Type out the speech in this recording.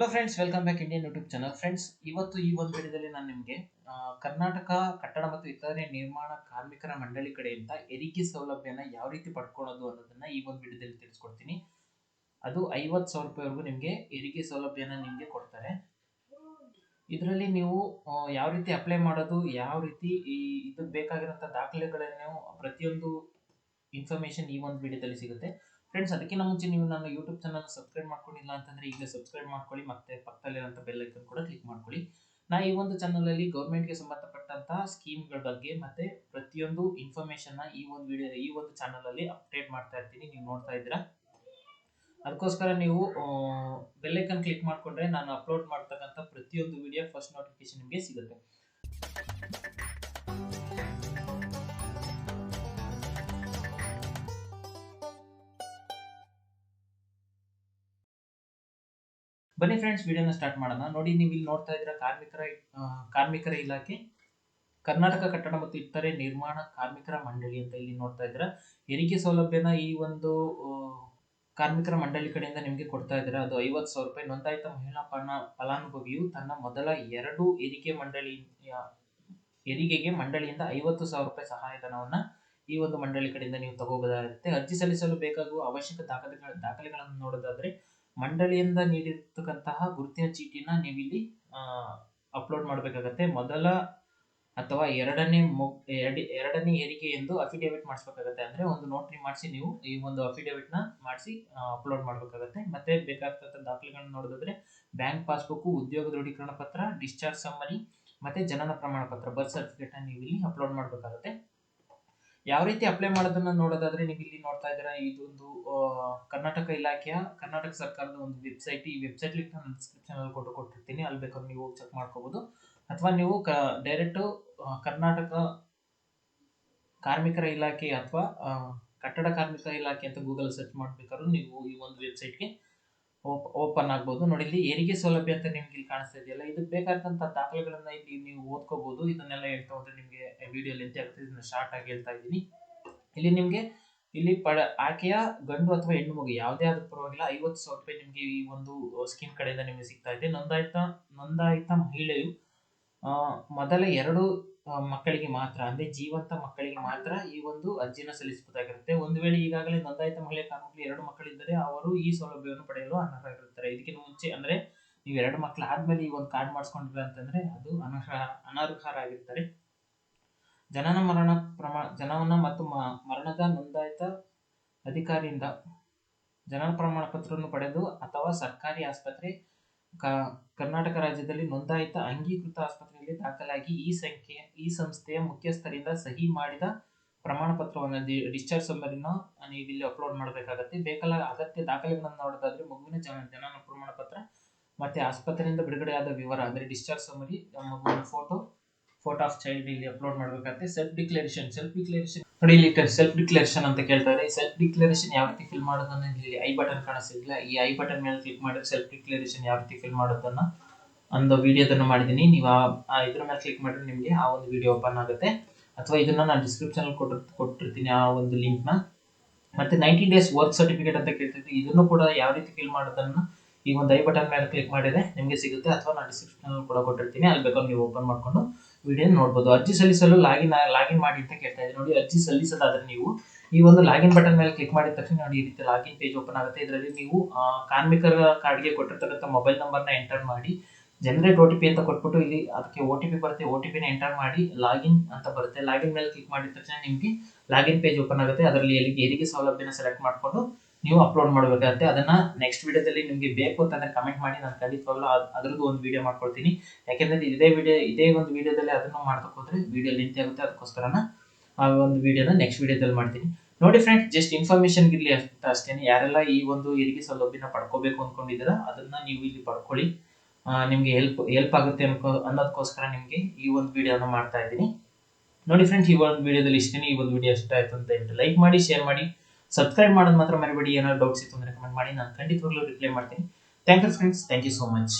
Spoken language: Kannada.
Hello friends welcome back Indian YouTube channel friends ಇವತ್ತು ಈ ಒಂದು ವಿಡಿಯೋದಲ್ಲಿ ನಾನು ನಿಮಗೆ ಕರ್ನಾಟಕ ಕಟ್ಟಡ ಮತ್ತು ಇತರೆ ನಿರ್ಮಾಣ ಕಾರ್ಮಿಕರ ಮಂಡಳಿ ಕಡೆಯಿಂದ ಹೆರಿಗೆ ಸೌಲಭ್ಯನ ಯಾವ ರೀತಿ ಪಡ್ಕೊಳ್ಳೋದು ಅನ್ನೋದನ್ನ ಈ ಒಂದು ವಿಡಿಯೋದಲ್ಲಿ ತಿಳಿಸ್ಕೊಡ್ತೀನಿ. ಅದು ಐವತ್ತು ಸಾವಿರ ರೂಪಾಯಿವರೆಗೂ ನಿಮಗೆ ಹೆರಿಗೆ ಸೌಲಭ್ಯನ ನಿಮಗೆ ಕೊಡ್ತಾರೆ. ಇದರಲ್ಲಿ ನೀವು ಯಾವ ರೀತಿ ಅಪ್ಲೈ ಮಾಡೋದು, ಯಾವ ರೀತಿ ಈ, ಇದಕ್ಕೆ ಬೇಕಾಗಿರೋಂಥ ದಾಖಲೆಗಳನ್ನು ಪ್ರತಿಯೊಂದು ಇನ್ಫಾರ್ಮೇಶನ್ ಈ ಒಂದು ವಿಡಿಯೋದಲ್ಲಿ ಸಿಗುತ್ತೆ. ಫ್ರೆಂಡ್ಸ್ ಅದಕ್ಕಿಂತ ಮುಂಚೆ ನೀವು ನನ್ನ ಯೂಟ್ಯೂಬ್ ಚಾನಲ್ ಸಬ್ಸ್ಕ್ರೈಬ್ ಮಾಡ್ಕೊಂಡಿಲ್ಲ ಅಂತಂದ್ರೆ ಈಗ ಸಬ್ಸ್ಕ್ರೈಬ್ ಮಾಡ್ಕೊಳ್ಳಿ, ಮತ್ತೆ ಪಕ್ಕದಲ್ಲಿರೋಂಥ ಬೆಲ್ ಐಕನ್ ಕೂಡ ಕ್ಲಿಕ್ ಮಾಡ್ಕೊಳ್ಳಿ. ನಾ ಈ ಒಂದು ಚಾನಲಲ್ಲಿ ಗೌರ್ಮೆಂಟ್ಗೆ ಸಂಬಂಧಪಟ್ಟಂತಹ ಸ್ಕೀಮ್ಗಳ ಬಗ್ಗೆ ಮತ್ತೆ ಪ್ರತಿಯೊಂದು ಇನ್ಫಾರ್ಮೇಶನ್ನ ಈ ಒಂದು ವಿಡಿಯೋ ಈ ಒಂದು ಚಾನಲಲ್ಲಿ ಅಪ್ಡೇಟ್ ಮಾಡ್ತಾ ಇರ್ತೀನಿ, ನೀವು ನೋಡ್ತಾ ಇದ್ದೀರಾ. ಅದಕ್ಕೋಸ್ಕರ ನೀವು ಬೆಲ್ ಐಕನ್ ಕ್ಲಿಕ್ ಮಾಡಿಕೊಂಡ್ರೆ ನಾನು ಅಪ್ಲೋಡ್ ಮಾಡ್ತಕ್ಕಂಥ ಪ್ರತಿಯೊಂದು ವಿಡಿಯೋ ಫಸ್ಟ್ ನೋಟಿಫಿಕೇಶನ್ ನಿಮಗೆ ಸಿಗುತ್ತೆ. ಬನ್ನಿ ಫ್ರೆಂಡ್ಸ್ ವಿಡಿಯೋನ ಸ್ಟಾರ್ಟ್ ಮಾಡೋಣ. ನೋಡಿ, ನೀವು ಇಲ್ಲಿ ನೋಡ್ತಾ ಇದ್ದೀರಾ ಕಾರ್ಮಿಕರ ಕಾರ್ಮಿಕರ ಇಲಾಖೆ. ಕರ್ನಾಟಕ ಕಟ್ಟಡ ಮತ್ತು ಇತರೆ ನಿರ್ಮಾಣ ಕಾರ್ಮಿಕರ ಮಂಡಳಿ ಅಂತ ಇಲ್ಲಿ ನೋಡ್ತಾ ಇದ್ದೀರಾ. ಹೆರಿಗೆ ಸೌಲಭ್ಯನ ಈ ಒಂದು ಕಾರ್ಮಿಕರ ಮಂಡಳಿ ಕಡೆಯಿಂದ ನಿಮಗೆ ಕೊಡ್ತಾ ಇದ್ದಾರೆ. ಅದು ಐವತ್ತು ಸಾವಿರ ರೂಪಾಯಿ ನೋಂದಾಯಿತ ಮಹಿಳಾ ಪಣ, ಫಲಾನುಭವಿಯು ತನ್ನ ಮೊದಲ ಎರಡು ಎರಿಕೆ ಮಂಡಳಿ ಹೆರಿಗೆಗೆ ಮಂಡಳಿಯಿಂದ ಐವತ್ತು ಸಾವಿರ ರೂಪಾಯಿ ಸಹಾಯಧನವನ್ನು ಈ ಒಂದು ಮಂಡಳಿ ಕಡೆಯಿಂದ ನೀವು ತಗೋಬಹುದಾಗಿರುತ್ತೆ ಅರ್ಜಿ ಸಲ್ಲಿಸಲು ಬೇಕಾಗುವ ಅವಶ್ಯಕ ದಾಖಲೆಗಳ, ದಾಖಲೆಗಳನ್ನು ನೋಡೋದಾದ್ರೆ ಮಂಡಳಿಯಿಂದ ನೀಡಿರ್ತಕ್ಕಂತಹ ಗುರುತಿನ ಚೀಟಿನ ನೀವಿಲ್ಲಿ ಅಪ್ಲೋಡ್ ಮಾಡಬೇಕಾಗತ್ತೆ. ಮೊದಲ ಅಥವಾ ಎರಡನೇ ಎರಡನೇ ಏರಿಕೆ ಎಂದು ಅಫಿಡೇವಿಟ್ ಮಾಡಿಸ್ಬೇಕಾಗತ್ತೆ. ಅಂದ್ರೆ ಒಂದು ನೋಟ್ರಿ ಮಾಡಿಸಿ, ನೀವು ಈ ಒಂದು ಅಫಿಡೇವಿಟ್ನ ಮಾಡಿಸಿ ಅಪ್ಲೋಡ್ ಮಾಡಬೇಕಾಗತ್ತೆ. ಮತ್ತೆ ಬೇಕಾಗ್ತಕ್ಕಂಥ ದಾಖಲೆಗಳನ್ನ ನೋಡೋದಾದ್ರೆ ಬ್ಯಾಂಕ್ ಪಾಸ್ಬುಕ್ ಉದ್ಯೋಗ ದೃಢೀಕರಣ ಪತ್ರ ಡಿಸ್ಚಾರ್ಜ್ ಸಮ್ಮರಿ ಮತ್ತೆ ಜನನ ಪ್ರಮಾಣ ಪತ್ರ ಬರ್ತ್ ಸರ್ಟಿಫಿಕೇಟ್ನ ನೀವು ಇಲ್ಲಿ ಅಪ್ಲೋಡ್ ಮಾಡಬೇಕಾಗತ್ತೆ. ಯಾವ ರೀತಿ ಅಪ್ಲೈ ಮಾಡೋದನ್ನ ನೋಡೋದಾದ್ರೆ ನೀವು ಇಲ್ಲಿ ನೋಡ್ತಾ ಇದ್ದೀರಾ, ಇದೊಂದು ಕರ್ನಾಟಕ ಇಲಾಖೆಯ, ಕರ್ನಾಟಕ ಸರ್ಕಾರದ ಒಂದು ವೆಬ್ಸೈಟ್ ಈ ವೆಬ್ಸೈಟ್ ಲಿಂಕ್ ನಾನು ಡಿಸ್ಕ್ರಿಪ್ಷನ್ ಅಲ್ಲಿ ಕೊಟ್ಟು ಕೊಟ್ಟಿರ್ತೀನಿ. ಅಲ್ಲಿ ಬೇಕಾದ್ರೆ ನೀವು ಚೆಕ್ ಮಾಡ್ಕೋಬಹುದು ಅಥವಾ ನೀವು ಡೈರೆಕ್ಟ್ ಕರ್ನಾಟಕ ಕಾರ್ಮಿಕರ ಇಲಾಖೆ ಅಥವಾ ಕಟ್ಟಡ ಕಾರ್ಮಿಕ ಇಲಾಖೆ ಅಂತ ಗೂಗಲ್ ಸರ್ಚ್ ಮಾಡ್ಬೇಕಾದ್ರೂ ನೀವು ಈ ಒಂದು ವೆಬ್ಸೈಟ್ಗೆ ಓಪನ್ ಆಗ್ಬೋದು. ನೋಡಿ, ಇಲ್ಲಿ ಹೆರಿಗೆ ಸೌಲಭ್ಯ ಅಂತ ನಿಮ್ಗೆ ಇಲ್ಲಿ ಕಾಣಿಸ್ತಾ ಇದೆಯಲ್ಲ, ಇದು ಬೇಕಾದಂತ ದಾಖಲೆಗಳನ್ನ ಇಲ್ಲಿ ನೀವು ಓದ್ಕೋಬಹುದು ಇದನ್ನೆಲ್ಲ ಹೇಳ್ತಾ ಹೋದ್ರೆ ನಿಮಗೆ ವಿಡಿಯೋ ಲೆಂತ್ ಆಗುತ್ತೆ ಇದನ್ನ ಶಾರ್ಟ್ ಆಗಿ ಹೇಳ್ತಾ ಇದ್ದೀನಿ. ಇಲ್ಲಿ ನಿಮ್ಗೆ, ಇಲ್ಲಿ ಪಡ, ಆಕೆಯ ಗಂಡು ಅಥವಾ ಹೆಣ್ಣು ಮಗು ಯಾವುದೇ ಆದ್ರೂ ಪರವಾಗಿಲ್ಲ, ಐವತ್ತು ಸಾವಿರ ರೂಪಾಯಿ ನಿಮ್ಗೆ ಈ ಒಂದು ಸ್ಕೀಮ್ ಕಡೆಯಿಂದ ನಿಮಗೆ ಸಿಗ್ತಾ ಇದೆ. ನೋಂದಾಯಿತ ನೋಂದಾಯಿತ ಮಹಿಳೆಯು ಮೊದಲ ಎರಡು ಮಕ್ಕಳಿಗೆ ಮಾತ್ರ, ಅಂದ್ರೆ ಜೀವಂತ ಮಕ್ಕಳಿಗೆ ಮಾತ್ರ ಈ ಒಂದು ಅರ್ಜಿನ ಸಲ್ಲಿಸಬಹುದಾಗಿರುತ್ತೆ ಒಂದು ವೇಳೆ ಈಗಾಗಲೇ ನೋಂದಾಯಿತ ಮಹಿಳೆ ಕಾರ್ಮಿಕರು ಎರಡು ಮಕ್ಕಳಿದ್ದರೆ ಅವರು ಈ ಸೌಲಭ್ಯವನ್ನು ಪಡೆಯಲು ಅನರ್ಹರಾಗಿರುತ್ತಾರೆ ಇದಕ್ಕಿಂತ ಮುಂಚೆ ಅಂದ್ರೆ ನೀವು ಎರಡು ಮಕ್ಕಳು ಆದ್ಮೇಲೆ ಈ ಒಂದು ಕಾರ್ಡ್ ಮಾಡಿಸ್ಕೊಂಡಿಲ್ಲ ಅಂತಂದ್ರೆ ಅದು ಅನರ್ಹ, ಅನರ್ಹರಾಗಿರ್ತಾರೆ. ಜನನ ಮರಣ ಪ್ರಮಾಣ ಜನನ ಮತ್ತು ಮರಣದ ನೋಂದಾಯಿತ ಅಧಿಕಾರಿಯಿಂದ ಜನನ ಪ್ರಮಾಣ ಪತ್ರವನ್ನು ಪಡೆದು ಅಥವಾ ಸರ್ಕಾರಿ ಆಸ್ಪತ್ರೆ ಕ- ಕರ್ನಾಟಕ ರಾಜ್ಯದಲ್ಲಿ ನೋಂದಾಯಿತ ಅಂಗೀಕೃತ ಆಸ್ಪತ್ರೆಯಲ್ಲಿ ದಾಖಲಾಗಿ ಈ ಸಂಖ್ಯೆ, ಈ ಸಂಸ್ಥೆಯ ಮುಖ್ಯಸ್ಥರಿಂದ ಸಹಿ ಮಾಡಿದ ಪ್ರಮಾಣ ಪತ್ರವನ್ನು ಡಿಸ್ಚಾರ್ಜ್ ಸಮ್ಮರಿನ ನೀವು ಇಲ್ಲಿ ಅಪ್ಲೋಡ್ ಮಾಡಬೇಕಾಗತ್ತೆ. ಬೇಕಲ್ಲ, ಅಗತ್ಯ ದಾಖಲೆಗಳನ್ನು ನೋಡೋದಾದ್ರೆ ಮಗುವಿನ ಜನ ಜನನ ಪ್ರಮಾಣ ಪತ್ರ ಮತ್ತೆ ಆಸ್ಪತ್ರೆಯಿಂದ ಬಿಡುಗಡೆಯಾದ ವಿವರ, ಅಂದ್ರೆ ಡಿಸ್ಚಾರ್ಜ್ ಸಮರಿ ಮಗುವಿನ ಫೋಟೋ ಫೋಟೋ ಆಫ್ ಚೈಲ್ಡ್ ಇಲ್ಲಿ ಅಪ್ಲೋಡ್ ಮಾಡಬೇಕಾಗುತ್ತೆ ಸೆಲ್ಫ್ ಡಿಕ್ಲರೇಷನ್ ಸೆಲ್ಫ್ ಡಿಕ್ಲರೇಷನ್ ನೋಡಿ ಇಲ್ಲಿ ಸೆಲ್ಫ್ ಡಿಕ್ಲರೇಷನ್ ಅಂತ ಕೇಳ್ತಾರೆ. ಈ ಸೆಲ್ಫ್ ಡಿಕ್ಲರೇಷನ್ ಯಾವ ರೀತಿ ಫಿಲ್ ಮಾಡೋದನ್ನ ಇಲ್ಲಿ ಐ ಬಟನ್ ಕಾಣಿಸ್ತಿಲ್ಲ ಈ ಐ ಬಟನ್ ಮೇಲೆ ಕ್ಲಿಕ್ ಮಾಡಿದ್ರೆ ಸೆಲ್ಫ್ ಡಿಕ್ಲರೇಷನ್ ಯಾವ ರೀತಿ ಫಿಲ್ ಮಾಡೋದನ್ನ ಒಂದು ವಿಡಿಯೋದನ್ನು ಮಾಡಿದ್ದೀನಿ. ನೀವು ಆ- ಇದ್ರ ಮೇಲೆ ಕ್ಲಿಕ್ ಮಾಡಿದ್ರೆ ನಿಮಗೆ ಆ ಒಂದು ವಿಡಿಯೋ ಓಪನ್ ಆಗುತ್ತೆ. ಅಥವಾ ಇದನ್ನ ನಾನು ಡಿಸ್ಕ್ರಿಪ್ಷನ್ ಅಲ್ಲಿ ಕೊಟ್ಟಿರ್ ಕೊಟ್ಟಿರ್ತೀನಿ, ಆ ಒಂದು ಲಿಂಕ್ನ. ಮತ್ತೆ ನೈಂಟಿ ಡೇಸ್ ವರ್ಕ್ ಸರ್ಟಿಫಿಕೇಟ್ ಅಂತ ಕೇಳ್ತಿದ್ದೆ. ಇದನ್ನು ಕೂಡ ಯಾವ ರೀತಿ ಫಿಲ್ ಮಾಡೋದನ್ನ ಈ ಒಂದು ಐ ಬಟನ್ ಮೇಲೆ ಕ್ಲಿಕ್ ಮಾಡಿದ್ರೆ ನಿಮಗೆ ಸಿಗುತ್ತೆ ಅಥವಾ ನಾನು ಡಿಸ್ಕ್ರಿಪ್ಷನ್ ಕೂಡ ಕೊಟ್ಟಿರ್ತೀನಿ. ಅಲ್ಲಿ ಬೇಕಾದ್ರೆ ನೀವು ಓಪನ್ ಮಾಡ್ಕೊಂಡು ವಿಡಿಯೋ ನೋಡ್ಬೋದು. ಅರ್ಜಿ ಸಲ್ಲಿಸಲು ಲಾಗಿನ್ ಲಾಗಿನ್ ಮಾಡಿ ಅಂತ ಕೇಳ್ತಾ ಇದ್ದೀನಿ. ನೋಡಿ, ಅರ್ಜಿ ಸಲ್ಲಿಸೋದಾದ್ರೆ ನೀವು ಈ ಒಂದು ಲಾಗಿನ್ ಬಟನ್ ಮೇಲೆ ಕ್ಲಿಕ್ ಮಾಡಿದ ತಕ್ಷಣ ನೋಡಿ ಈ ರೀತಿ ಲಾಗಿನ್ ಪೇಜ್ ಓಪನ್ ಆಗುತ್ತೆ. ಇದರಲ್ಲಿ ನೀವು ಕಾರ್ಮಿಕರ ಕಾರ್ಡ್ಗೆ ಕೊಟ್ಟಿರ್ತಕ್ಕಂಥ ಮೊಬೈಲ್ ನಂಬರ್ನ ಎಂಟರ್ ಮಾಡಿ ಜನರೇಟ್ ಒ ಟಿ ಪಿ ಅಂತ ಕೊಟ್ಬಿಟ್ಟು ಇಲ್ಲಿ ಅದಕ್ಕೆ ಒ ಟಿ ಪಿ ಬರುತ್ತೆ. ಒ ಟಿ ಪಿನ ಎಂಟರ್ ಮಾಡಿ ಲಾಗಿನ್ ಅಂತ ಬರುತ್ತೆ. ಲಾಗಿನ್ ಮೇಲೆ ಕ್ಲಿಕ್ ಮಾಡಿದ ತಕ್ಷಣ ನಿಮಗೆ ಲಾಗಿನ್ ಪೇಜ್ ಓಪನ್ ಆಗುತ್ತೆ. ಅದರಲ್ಲಿ ಎಲ್ಲಿಗೆ ಹೆರಿಗೆ ಸೌಲಭ್ಯನ ಸೆಲೆಕ್ಟ್ ಮಾಡಿಕೊಂಡು ನೀವು ಅಪ್ಲೋಡ್ ಮಾಡಬೇಕಾಗುತ್ತೆ. ಅದನ್ನ ನೆಕ್ಸ್ಟ್ ವಿಡಿಯೋದಲ್ಲಿ ನಿಮಗೆ ಬೇಕು ಅಂತ ಕಮೆಂಟ್ ಮಾಡಿ, ನಾನು ಖಂಡಿತವಾಗ್ಲೂ ಅದ್- ಅದ್ರದ್ದು ಒಂದು ವಿಡಿಯೋ ಮಾಡ್ಕೊಳ್ತೀನಿ ಯಾಕೆಂದ್ರೆ ಇದೇ ವಿಡಿಯೋ ಇದೇ ಒಂದು ವಿಡಿಯೋದಲ್ಲಿ ಅದನ್ನು ಮಾಡ್ತಾ ವಿಡಿಯೋ ಲಿಂಕ್ ಆಗುತ್ತೆ. ಅದಕ್ಕೋಸ್ಕರನ ಆ ಒಂದು ವಿಡಿಯೋನ ನೆಕ್ಸ್ಟ್ ವಿಡಿಯೋದಲ್ಲಿ ಮಾಡ್ತೀನಿ. ನೋಡಿ ಫ್ರೆಂಡ್ಸ್ ಜಸ್ಟ್ ಇನ್ಫಾರ್ಮೇಶನ್ ಇರಲಿ ಅಂತ ಅಷ್ಟೇನೆ. ಯಾರೆಲ್ಲ ಈ ಒಂದು ಇರಿಗೆ ಸೌಲಭ್ಯನ ಪಡ್ಕೋಬೇಕು ಅನ್ಕೊಂಡಿದ್ದೀರಾ, ಅದನ್ನ ನೀವು ಇಲ್ಲಿ ಪಡ್ಕೊಳ್ಳಿ. ನಿಮಗೆ ಹೆಲ್ಪ್ ಹೆಲ್ಪ್ ಆಗುತ್ತೆ ಅನ್ಕೋ ಅನ್ನೋದಕ್ಕೋಸ್ಕರ ನಿಮಗೆ ಈ ಒಂದು ವಿಡಿಯೋನ ಮಾಡ್ತಾ ಇದ್ದೀನಿ. ನೋಡಿ ಫ್ರೆಂಡ್ಸ್ ಈ ಒಂದು ವಿಡಿಯೋದಲ್ಲಿ ಇಷ್ಟೇ ಈ ಒಂದು ವಿಡಿಯೋ ಇಷ್ಟ ಆಯ್ತು ಅಂತ ಲೈಕ್ ಮಾಡಿ ಶೇರ್ ಮಾಡಿ. ಸಬ್ಸ್ಕ್ರೈಬ್ ಮಾಡೋದು ಮಾತ್ರ ಮರಿಬೇಡಿ. ಏನಾದ್ರು ಡೌಟ್ಸ್ ಇತ್ತು ಅಂದ್ರೆ ಕಮೆಂಟ್ ಮಾಡಿ. ನಾನು ಖಂಡಿತವಾಗ್ಲೂ ರಿಪ್ಲೈ ಮಾಡ್ತೀನಿ. Thank you friends thank you so much